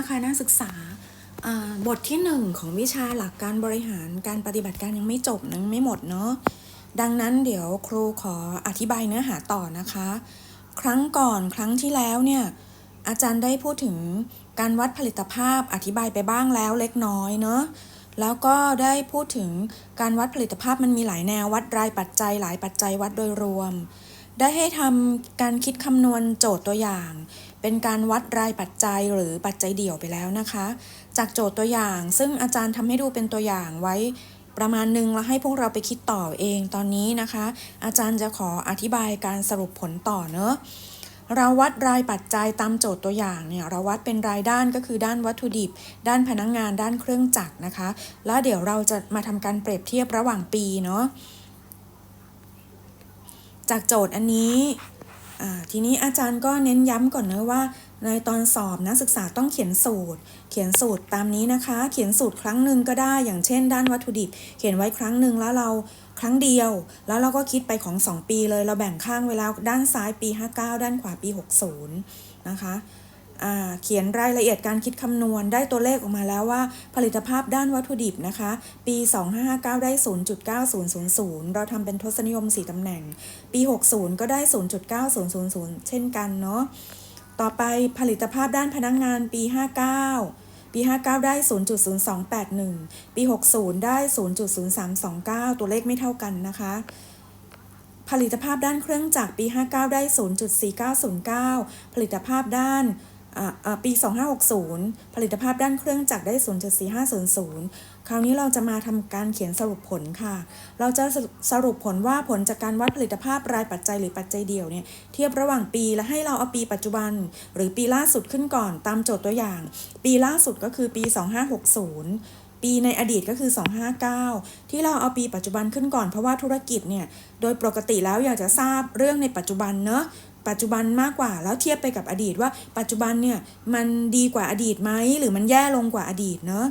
นะคะนักศึกษาอ่าบทที่หนึ่งของวิชาหลักการบริหารการปฏิบัติการยังไม่จบยังไม่หมดเนาะดังนั้นเดี๋ยวครูขออธิบายเนื้อหาต่อนะคะ ครั้งก่อนครั้งที่แล้วเนี่ยอาจารย์ได้พูดถึงการวัดผลิตภาพอธิบายไปบ้างแล้วเล็กน้อยเนาะแล้วก็ได้พูดถึงการวัดผลิตภาพมันมีหลายแนววัดรายปัจจัย หลายปัจจัยวัดโดยรวม ได้ให้ทำการคิดคำนวณโจทย์ตัวอย่าง เป็นการวัดรายปัจจัยหรือปัจจัยเดี่ยวไปแล้วนะคะ จากโจทย์ตัวอย่าง ซึ่งอาจารย์ทำให้ดูเป็นตัวอย่างไว้ประมาณหนึ่งแล้วให้พวกเราไปคิดต่อเองตอนนี้นะคะ อาจารย์จะขออธิบายการสรุปผลต่อเนอะเราวัดรายปัจจัยตามโจทย์ตัวอย่างเนี่ยเราวัดเป็นรายด้านก็คือด้านวัตถุดิบ ด้านพนักงงานด้านเครื่องจักรนะคะ แล้วเดี๋ยวเราจะมาทำการเปรียบเทียบระหว่างปีเนาะจากโจทย์อันนี้ ทีนี้อาจารย์ก็เน้นย้ำก่อนเนะว่าในตอนสอบนักศึกษาต้องเขียนสูตร เขียนสูตรตามนี้นะคะ เขียนสูตรครั้งหนึ่งก็ได้ อย่างเช่น ด้านวัตถุดิบ เขียนไว้ครั้งหนึ่งแล้วเราครั้งเดียว แล้วเราก็คิดไปของ 2 ปีเลย เราแบ่งข้างเวลาด้านซ้ายปี 59 ด้านขวาปี 60 นะคะ เขียนรายละเอียดการคิดคำนวณได้ตัวเลขออกมาแล้วว่า ผลิตภาพด้านวัตถุดิบนะคะ ปี 2559 ได้ 0.9000 เราทำเป็นทศนิยม 4ตำแหน่ง ปี 60 ก็ได้ 0.9000 เช่นกันเนาะต่อไปผลิตภาพด้านพนักงงานปี 59ปี 59 ได้ 0.0281 ปี 60 ได้ 0.0329 ตัวเลขไม่เท่ากันนะคะ ผลิตภาพด้านเครื่องจักรปี 59 ได้ 0.4909 ผลิตภาพด้าน ปี 2560 ผลิตภาพด้านเครื่องจักรได้ 0.4500 คราวนี้เราจะมาทำการเขียนสรุปผลค่ะ เราจะสรุปผลว่าผลจากการวัดผลิตภาพรายปัจจัยหรือปัจจัยเดี่ยวเนี่ยเทียบระหว่างปีและให้เราเอาปีปัจจุบัน หรือปีล่าสุดขึ้นก่อนตามโจทย์ตัวอย่าง ปีล่าสุดก็คือปี 2560ปีในอดีตก็คือ 259 ที่เราเอาปีปัจจุบันขึ้นก่อนเพราะว่าธุรกิจเนี่ย โดยปกติแล้วอยากจะทราบเรื่องในปัจจุบันเนอะ ปัจจุบันมากกว่าแล้วเทียบไปกับอดีตว่า ปัจจุบันเนี่ยมันดีกว่าอดีตไหมหรือมันแย่ลงกว่าอดีตเนอะ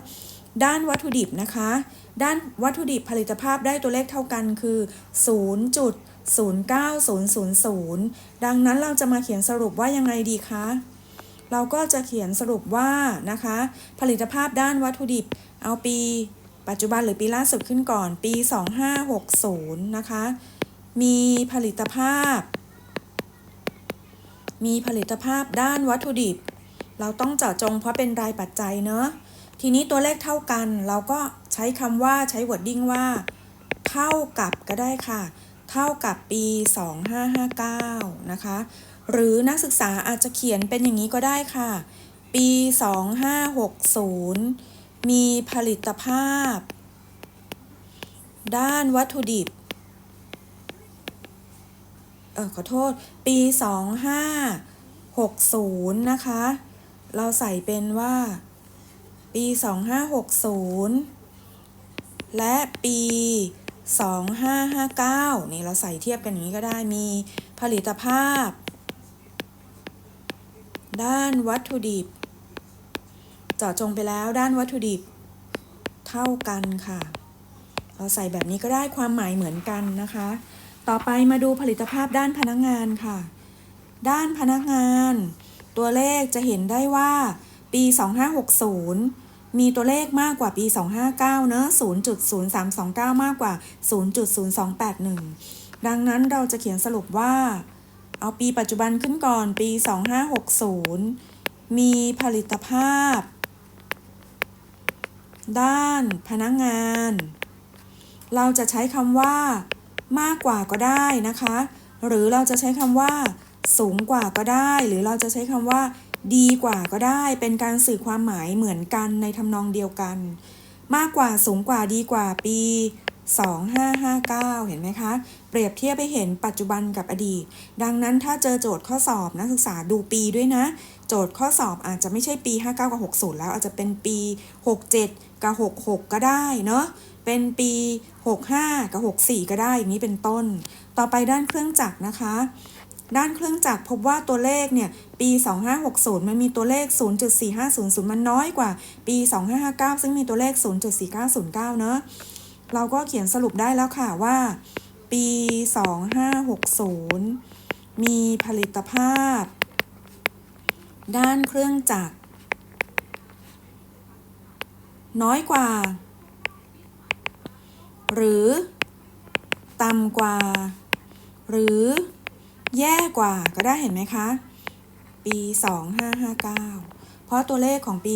ด้านวัตถุดิบนะคะ ด้านวัตถุดิบผลิตภาพได้ตัวเลขเท่ากันคือ 0.09000 ดังนั้นเราจะมาเขียนสรุปว่ายังไงดีคะเราก็จะเขียนสรุปว่านะคะ ผลิตภาพด้านวัตถุดิบ เอาปี ปัจจุบันหรือปีล่าสุดขึ้นก่อนปี 2560 นะคะ มีผลิตภาพ มีผลิตภาพด้านวัตถุดิบ เราต้องเจาะจงเพราะเป็นรายปัจจัยเนอะทีนี้ตัวเลขเท่ากัน เราก็ใช้คำว่าใช้ wording ว่า เท่ากับก็ได้ค่ะ เท่ากับปี 2559 นะคะ หรือนักศึกษาอาจจะเขียนเป็นอย่างนี้ก็ได้ค่ะ ปี 2560 มีผลิตภาพ ด้านวัตถุดิบ ออขอโทษ ปี 2560 นะคะ เราใส่เป็นว่า ปี 2560 และปี 2559 นี่เราใส่เทียบกันอย่างนี้ก็ได้มีผลิตภาพ ด้านวัตถุดิบ เจาะจงไปแล้วด้านวัตถุดิบ เท่ากันค่ะ เราใส่แบบนี้ก็ได้ความหมายเหมือนกันนะคะ ต่อไปมาดูผลิตภาพด้านพนักงานค่ะ ด้านพนักงาน ตัวเลขจะเห็นได้ว่า ปี 2560 มีตัวเลขมากกว่าปี 259 เนอะ0.0329 มากกว่า 0.0281 ดังนั้นเราจะเขียนสรุปว่า เอาปีปัจจุบันขึ้นก่อนปี 2560 มีผลิตภาพ ด้านพนักงาน เราจะใช้คำว่า มากกว่าก็ได้นะคะ หรือเราจะใช้คำว่า สูงกว่าก็ได้ หรือเราจะใช้คำว่า ดีกว่าก็ได้ เป็นการสื่อความหมายเหมือนกันในทำนองเดียวกัน มากกว่าสูงกว่าดีกว่าปี 2559 เห็นไหมคะ เปรียบเทียบให้เห็นปัจจุบันกับอดีต ดังนั้นถ้าเจอโจทย์ข้อสอบนักศึกษาดูปีด้วยนะ โจทย์ข้อสอบอาจจะไม่ใช่ปี 59 กับ 60 แล้วอาจจะเป็นปี 67 กับ 66 ก็ได้เนาะ เป็นปี 65 กับ 64 ก็ได้อย่างนี้เป็นต้น ต่อไปด้านเครื่องจักรนะคะ ด้านเครื่องจักรพบว่าตัวเลขเนี่ยปี 2560 มันมีตัวเลข 0.4500 มันน้อยกว่าปี 2559 ซึ่งมีตัวเลข 0.4909 เนอะเราก็เขียนสรุปได้แล้วค่ะว่า ปี 2560 มีผลิตภาพ ด้านเครื่องจักร น้อยกว่า หรือต่ำกว่า หรือแย่กว่าก็ได้เห็นไหมคะ ปี 2559 เพราะตัวเลขของปี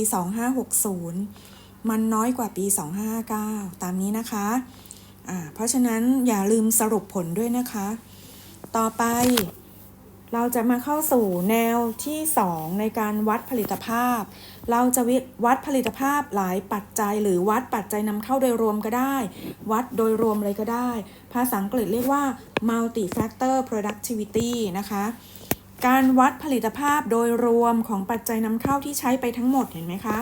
2560 มันน้อยกว่าปี 2559 ตามนี้นะคะะเพราะฉะนั้นอย่าลืมสรุปผลด้วยนะคะ ต่อไป เราจะมาเข้าสู่แนวที่ 2 ในการวัดผลิตภาพ เราจะวัดผลิตภาพหลายปัจจัย หรือวัดปัจจัยนำเข้าโดยรวมก็ได้ วัดโดยรวมเลยก็ได้ ภาษาอังกฤษเรียกว่า multi factor productivity นะคะ การวัดผลิตภาพโดยรวมของปัจจัยนำเข้าที่ใช้ไปทั้งหมดเห็นไหมคะ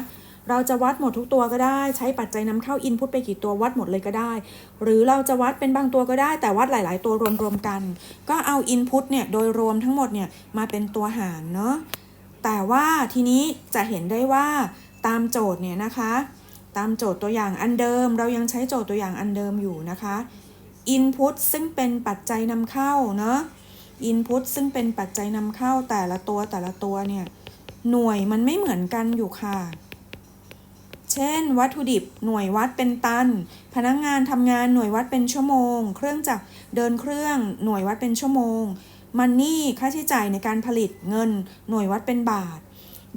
เราจะวัดหมดทุกตัวก็ได้ ใช้ปัจจัยนำเข้า input ไปกี่ตัววัดหมดเลยก็ได้ หรือเราจะวัดเป็นบางตัวก็ได้ แต่วัดหลาย ๆ ตัวรวม ๆ กัน ก็เอา input เนี่ยโดยรวมทั้งหมดเนี่ยมาเป็นตัวหารเนาะแต่ว่าทีนี้จะเห็นได้ว่าตามโจทย์เนี่ยนะคะ ตามโจทย์ตัวอย่างอันเดิม เรายังใช้โจทย์ตัวอย่างอันเดิมอยู่นะคะ input ซึ่งเป็นปัจจัยนำเข้าเนาะ input ซึ่งเป็นปัจจัยนำเข้าแต่ละตัวแต่ละตัวเนี่ย หน่วยมันไม่เหมือนกันอยู่ค่ะ เช่น วัตถุดิบหน่วยวัดเป็นตัน พนักงงานทำงานหน่วยวัดเป็นชั่วโมง เครื่องจักรเดินเครื่องหน่วยวัดเป็นชั่วโมงมันนี่ค่าใช้จ่ายในการผลิตเงินหน่วยวัดเป็นบาท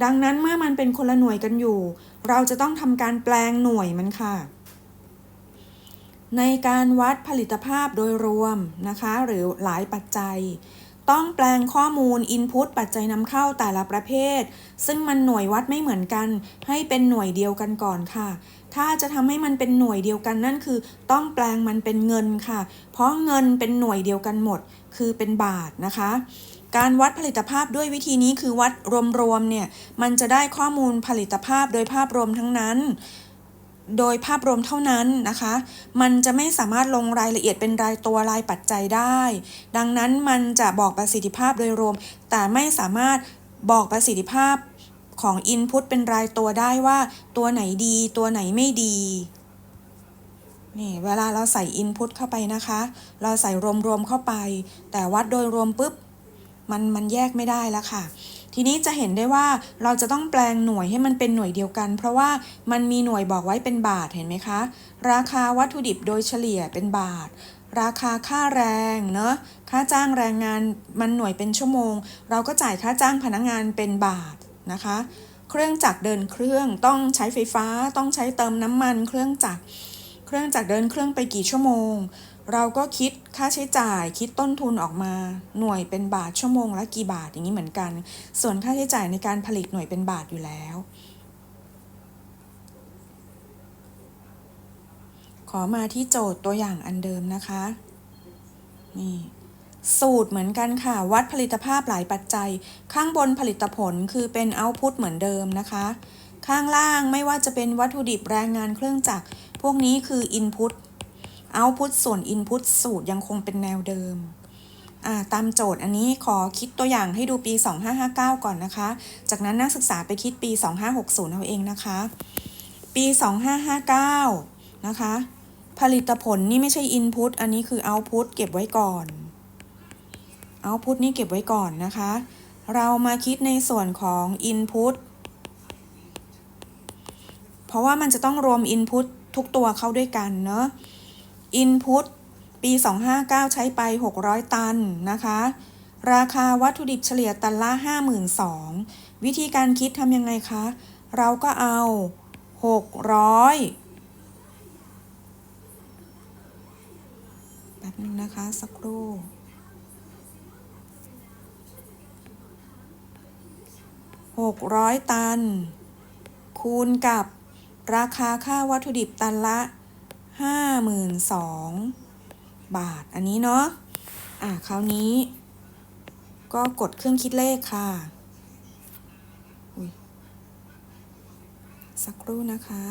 ดังนั้นเมื่อมันเป็นคนละหน่วยกันอยู่ เราจะต้องทำการแปลงหน่วยมันค่ะ ในการวัดผลิตภาพโดยรวมนะคะ หรือหลายปัจจัย ต้องแปลงข้อมูล Input ปัจจัยนำเข้าแต่ละประเภท ซึ่งมันหน่วยวัดไม่เหมือนกัน ให้เป็นหน่วยเดียวกันก่อนค่ะ ถ้าจะทำให้มันเป็นหน่วยเดียวกันนั่นคือ ต้องแปลงมันเป็นเงินค่ะ เพราะเงินเป็นหน่วยเดียวกันหมด คือเป็นบาทนะคะ การวัดผลิตภาพด้วยวิธีนี้คือวัดรวมๆเนี่ยมันจะได้ข้อมูลผลิตภาพโดยภาพรวมทั้งนั้น โดยภาพรวมเท่านั้นนะคะ มันจะไม่สามารถลงรายละเอียดเป็นรายตัวรายปัจจัยได้ ดังนั้นมันจะบอกประสิทธิภาพโดยรวม แต่ไม่สามารถบอกประสิทธิภาพของ Input เป็นรายตัวได้ว่า ตัวไหนดีตัวไหนไม่ดีนี่เวลาเราใส่ Input เข้าไปนะคะ เราใส่รวมๆเข้าไป แต่วัดโดยรวมปุ๊บ มันมันแยกไม่ได้แล้วค่ะ ทีนี้จะเห็นได้ว่าเราจะต้องแปลงหน่วยให้มันเป็นหน่วยเดียวกัน เพราะว่ามันมีหน่วยบอกไว้เป็นบาทเห็นไหมคะ ราคาวัตถุดิบโดยเฉลี่ยเป็นบาท ราคาค่าแรงเนอะค่าจ้างแรงงานมันหน่วยเป็นชั่วโมง เราก็จ่ายค่าจ้างพนักงานเป็นบาทนะคะ เครื่องจักรเดินเครื่องต้องใช้ไฟฟ้า ต้องใช้เติมน้ำมัน เครื่องจักรเครื่องจักรเดินเครื่องไปกี่ชั่วโมง เราก็คิดค่าใช้จ่ายคิดต้นทุนออกมา หน่วยเป็นบาทชั่วโมงละกี่บาทอย่างนี้เหมือนกัน ส่วนค่าใช้จ่ายในการผลิตหน่วยเป็นบาทอยู่แล้ว ขอมาที่โจทย์ตัวอย่างอันเดิมนะคะนี่สูตรเหมือนกันค่ะ วัดผลิตภาพหลายปัจจัย ข้างบนผลิตผลคือเป็นเอาต์พุตเหมือนเดิมนะคะ ข้างล่างไม่ว่าจะเป็นวัตถุดิบแรงงานเครื่องจักร พวกนี้คือ Input Output ส่วน Input สูตรยังคงเป็นแนวเดิม ตามโจทย์อันนี้ขอคิดตัวอย่างให้ดูปี 2559 ก่อนนะคะ จากนั้นนักศึกษาไปคิดปี 2560 เอาเองนะคะ ปี 2559 นะคะ ผลิตผลนี่ไม่ใช่ Input อันนี้คือ Output เก็บไว้ก่อน Output นี่เก็บไว้ก่อนนะคะ เรามาคิดในส่วนของ Input เพราะว่ามันจะต้องรวม Input ทุกตัวเข้าด้วยกันเนาะ Input ปี 259 ใช้ไป 600 ตันนะคะ ราคาวัตถุดิบเฉลี่ยตันละ 52,000 วิธีการคิดทำยังไงคะ เราก็เอา 600แป๊บนึงนะคะ สักครู่600ตัน คูณกับราคาค่าวัตถุดิบตันละ 52,000บาท อันนี้เนาะ อะคราวนี้ ก็กดเครื่องคิดเลขค่ะ สักครู่นะคะ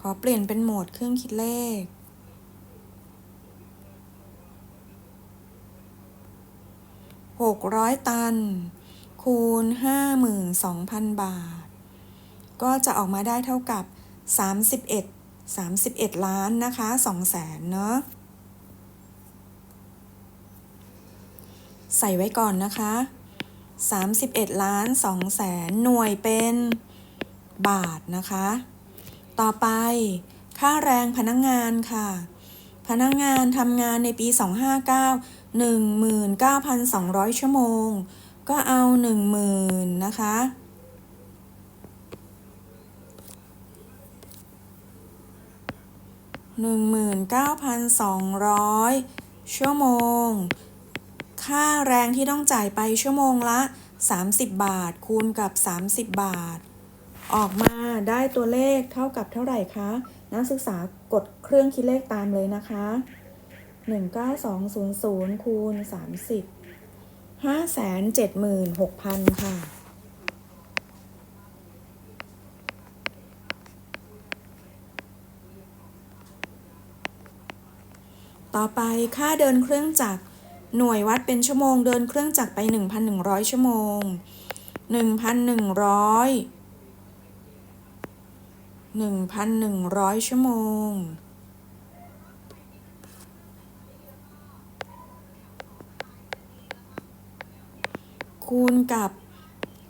ขอเปลี่ยนเป็นโหมดเครื่องคิดเลข600ตัน คูณ52,000บาท ก็จะออกมาได้เท่ากับ 31 31 ล้านนะคะ2แสนเนาะใส่ไว้ก่อนนะคะ 31 ล้าน2แสนหน่วยเป็นบาทนะคะ ต่อไปค่าแรงพนักงานค่ะ พนักงานทำงานในปี 259 19,200 ชั่วโมง ก็เอา 10,000 นะคะ 19,200 ชั่วโมง ค่าแรงที่ต้องจ่ายไปชั่วโมงละ 30 บาท คูณกับ 30 บาท ออกมาได้ตัวเลขเท่ากับเท่าไหร่คะ นักศึกษากดเครื่องคิดเลขตามเลยนะคะ 19200 คูณ 30 576,000 ค่ะ ต่อไปค่าเดินเครื่องจักร หน่วยวัดเป็นชั่วโมงเดินเครื่องจักรไป 1,100 ชั่วโมง 1,100 1,100 ชั่วโมง คูณกับ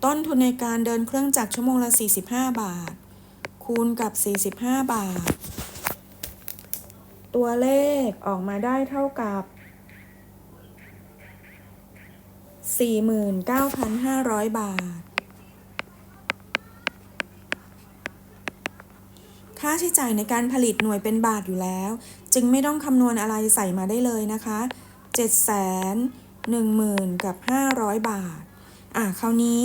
ต้นทุนในการเดินเครื่องจักรชั่วโมงละ 45 บาท คูณกับ 45 บาท ตัวเลขออกมาได้เท่ากับ 49,500 บาท ค่าใช้จ่ายในการผลิตหน่วยเป็นบาทอยู่แล้ว จึงไม่ต้องคำนวณอะไรใส่มาได้เลยนะคะ 7 1 0 0 0 0 กับ 500 บาท อะ คราวนี้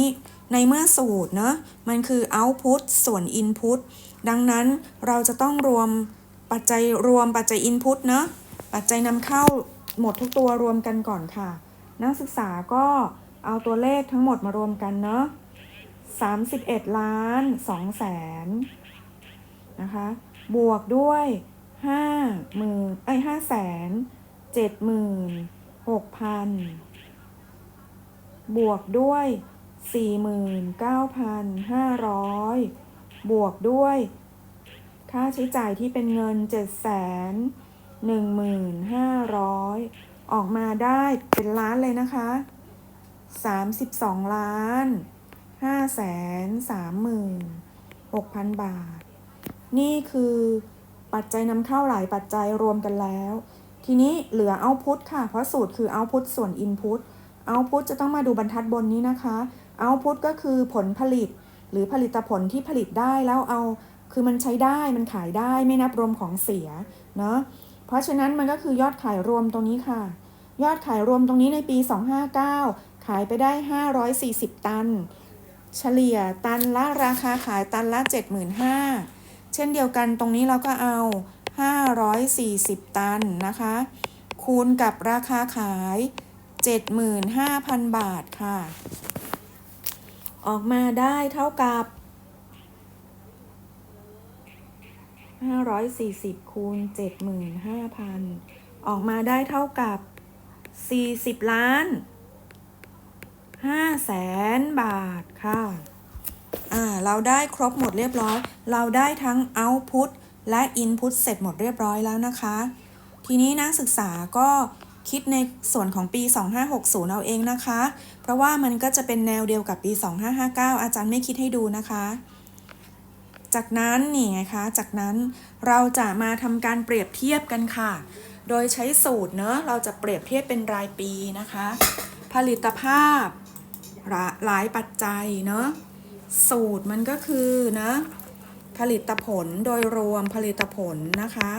ในเมื่อสูตรเนะมันคือ output ส่วน input ดังนั้นเราจะต้องรวม ปัจจัยรวมปัจจัย input เนะปัจจัยนำเข้าหมดทุกตัวรวมกันก่อนค่ะ นักศึกษาก็เอาตัวเลขทั้งหมดมารวมกันเนอะ31 ล้าน2แสนนะคะ บวกด้วย5หมื่นเอ้ย5แสน7หมื่น6พันบวกด้วย 49,500 บวกด้วย ค่าใช้จ่ายที่เป็นเงิน 7 1 5 0 0 ออกมาได้เป็นล้านเลยนะคะ 32 ล้าน5แสน36,000 บาท นี่คือปัจจัยนำเข้าหลายปัจจัยรวมกันแล้ว ทีนี้เหลือเอาพุทค่ะ เพราะสูตรคือเอาพุทส่วน input เอาพุทจะต้องมาดูบรรทัดบนนี้นะคะเอาพุทก็คือผลผลิต หรือผลิตผลที่ผลิตได้แล้วเอา คือมันใช้ได้มันขายได้ไม่นับรวมของเสียเนาะเพราะฉะนั้นมันก็คือยอดขายรวมตรงนี้ค่ะ ยอดขายรวมตรงนี้ในปี 259 ขายไปได้ 540 ตัน เฉลี่ยตันละราคาขายตันละ 75,000เช่นเดียวกันตรงนี้เราก็เอา 540 ตันนะคะ คูณกับราคาขาย 75,000 บาทค่ะ ออกมาได้เท่ากับ 540คูณ75,000 ออกมาได้เท่ากับ 40 ล้าน5แสนบาทค่ะ อ่า เราได้ครบหมดเรียบร้อย เราได้ทั้ง output และ input เสร็จหมดเรียบร้อยแล้วนะคะ ทีนี้นักศึกษาก็คิดในส่วนของปี 2560 เอาเองนะคะ เพราะว่ามันก็จะเป็นแนวเดียวกับปี 2559 อาจารย์ไม่คิดให้ดูนะคะ จากนั้นนี่ไงคะ จากนั้นเราจะมาทำการเปรียบเทียบกันค่ะ โดยใช้สูตรเนอะเราจะเปรียบเทียบเป็นรายปีนะคะ ผลิตภาพหลายปัจจัยเนอะสูตรมันก็คือนะผลิตผลโดยรวมผลิตผลนะคะ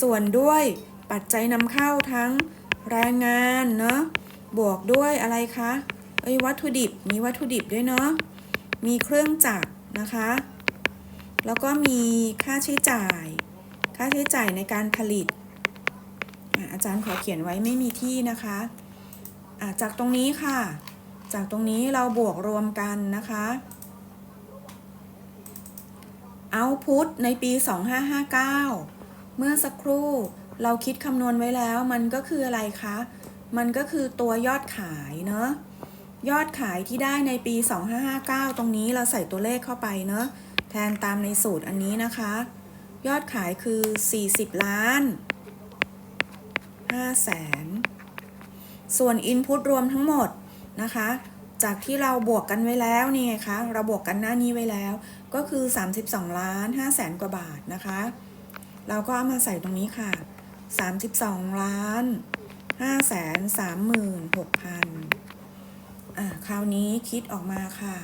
ส่วนด้วยปัจจัยนำเข้าทั้งแรงงานเนาะบวกด้วยอะไรคะเอ้ยวัตถุดิบมีวัตถุดิบด้วยเนาะมีเครื่องจักร นะคะ แล้วก็มีค่าใช้จ่าย ค่าใช้จ่ายในการผลิต อาจารย์ขอเขียนไว้ไม่มีที่นะคะะจากตรงนี้ค่ะ จากตรงนี้เราบวกรวมกันนะคะ Output ในปี 2559 เมื่อสักครู่เราคิดคำนวณไว้แล้วมันก็คืออะไรคะ มันก็คือตัวยอดขายเนาะ ยอดขายที่ได้ในปี 2559 ตรงนี้เราใส่ตัวเลขเข้าไปเนาะแทนตามในสูตรอันนี้นะคะ ยอดขายคือ 40 ล้าน5แสนส่วน Input รวมทั้งหมดนะคะ จากที่เราบวกกันไว้แล้วนี่ไงคะ เราบวกกันหน้านี้ไว้แล้ว ก็คือ 32 ล้าน5แสนกว่าบาทนะคะ เราก็เอามาใส่ตรงนี้ค่ะ 32 ล้าน5แสน36,000 อ่าคราวนี้คิดออกมาค่ะ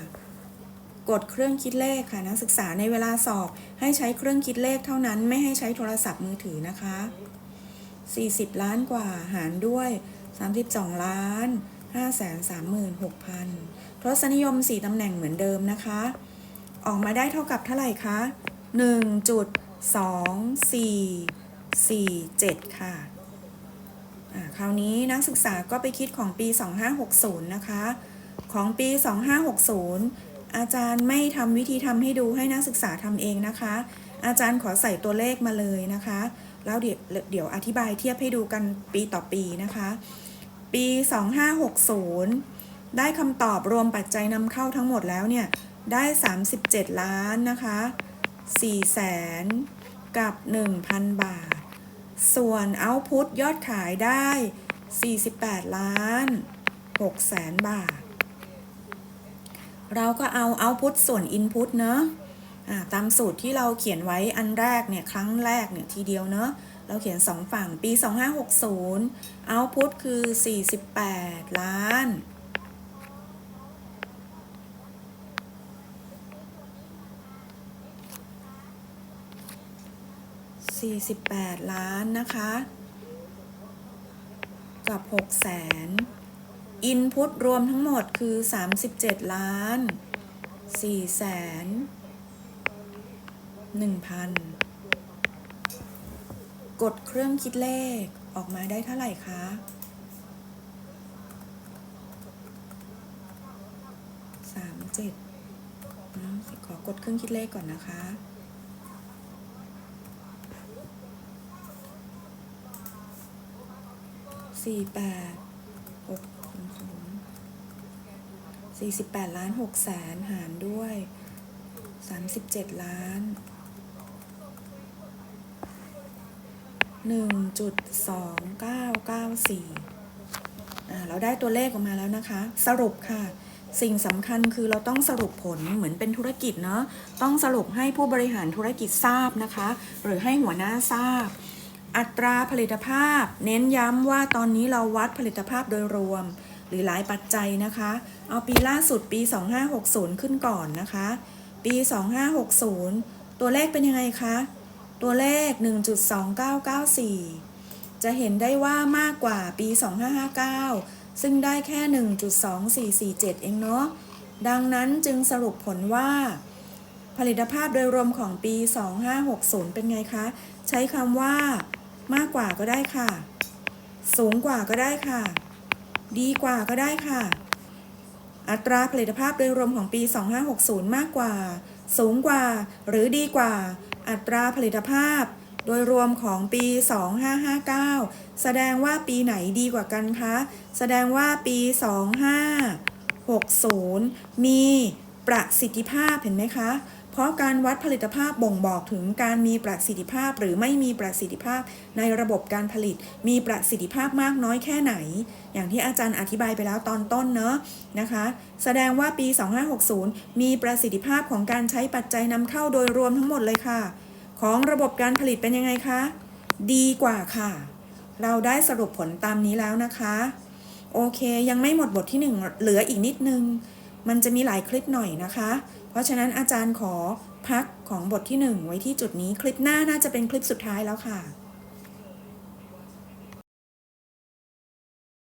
กดเครื่องคิดเลขค่ะนักศึกษาในเวลาสอบ ให้ใช้เครื่องคิดเลขเท่านั้นไม่ให้ใช้โทรศัพท์มือถือนะคะ 40 ล้านกว่าหารด้วย 32 ล้าน 5 3 6 0 0 0ทศนิยม 4ตำแหน่งเหมือนเดิมนะคะ ออกมาได้เท่ากับเท่าไหร่คะ1.2447 ค่ะอ่า คราวนี้นักศึกษาก็ไปคิดของปี 2560 นะคะ ของปี 2560 อาจารย์ไม่ทำวิธีทำให้ดูให้นักศึกษาทำเองนะคะ อาจารย์ขอใส่ตัวเลขมาเลยนะคะ แล้วเดี๋ยวเดี๋ยวอธิบายเทียบให้ดูกันปีต่อปีนะคะ ปี 2560 ได้คำตอบรวมปัจจัยนำเข้าทั้งหมดแล้วเนี่ย ได้ 37 ล้านนะคะ 4 แสนกับ 1,000 บาท ส่วนเอาพุตยอดขายได้ 48 ล้าน6แสนบาท เราก็เอาเอาพุตส่วนอินพุตเนาะะตามสูตรที่เราเขียนไว้อันแรกเนี่ยครั้งแรกเนี่ยทีเดียวเนาะเราเขียน 2 ฝั่งปี 2560 เอาพุตคือ 48 ล้าน 48 ล้านนะคะ กับ 6 แสนอินพุตรวมทั้งหมดคือ 37 ล้าน 4 แสน1,000 กดเครื่องคิดเลขออกมาได้เท่าไหร่คะสามเจ็ดนะขอกดเครื่องคิดเลขก่อนนะคะ สี่แปดหกศูนย์ศูนย์สี่สิบแปดล้านหกแสนหารด้วยสามสิบเจ็ดล้านหนึ่งจุดสองเก้าเก้าสี่อ่าเราได้ตัวเลขออกมาแล้วนะคะ สรุปค่ะสิ่งสำคัญคือเราต้องสรุปผลเหมือนเป็นธุรกิจเนาะต้องสรุปให้ผู้บริหารธุรกิจทราบนะคะ หรือให้หัวหน้าทราบ อัตราผลิตภาพ เน้นย้ำว่าตอนนี้เราวัดผลิตภาพโดยรวม หรือหลายปัจจัยนะคะ เอาปีล่าสุดปี 2560 ขึ้นก่อนนะคะ ปี 2560 ตัวเลขเป็นยังไงคะ ตัวเลข 1.2994 จะเห็นได้ว่ามากกว่าปี 2559 ซึ่งได้แค่ 1.2447 เองเนาะ ดังนั้นจึงสรุปผลว่าผลิตภาพโดยรวมของปี 2560 เป็นไงคะ ใช้คำว่า มากกว่าก็ได้ค่ะ สูงกว่าก็ได้ค่ะ ดีกว่าก็ได้ค่ะ อัตราผลิตภาพโดยรวมของปี 2560 มากกว่า สูงกว่า หรือดีกว่า อัตราผลิตภาพ โดยรวมของปี 2559 แสดงว่าปีไหนดีกว่ากันคะ แสดงว่าปี 2560 มีประสิทธิภาพเห็นไหมคะ เพราะการวัดผลิตภาพบ่งบอกถึงการมีประสิทธิภาพหรือไม่มีประสิทธิภาพในระบบการผลิต มีประสิทธิภาพมากน้อยแค่ไหน อย่างที่อาจารย์อธิบายไปแล้วตอนต้นเนอะนะคะ แสดงว่าปี 2560 มีประสิทธิภาพของการใช้ปัจจัยนำเข้าโดยรวมทั้งหมดเลยค่ะ ของระบบการผลิตเป็นยังไงคะ ดีกว่าค่ะ เราได้สรุปผลตามนี้แล้วนะคะโอเค ยังไม่หมดบทที่ 1 เหลืออีกนิดนึง มันจะมีหลายคลิปหน่อยนะคะ เพราะฉะนั้นอาจารย์ขอพักของบทที่ 1 ไว้ที่จุดนี้คลิปหน้าน่าจะเป็นคลิปสุดท้ายแล้วค่ะ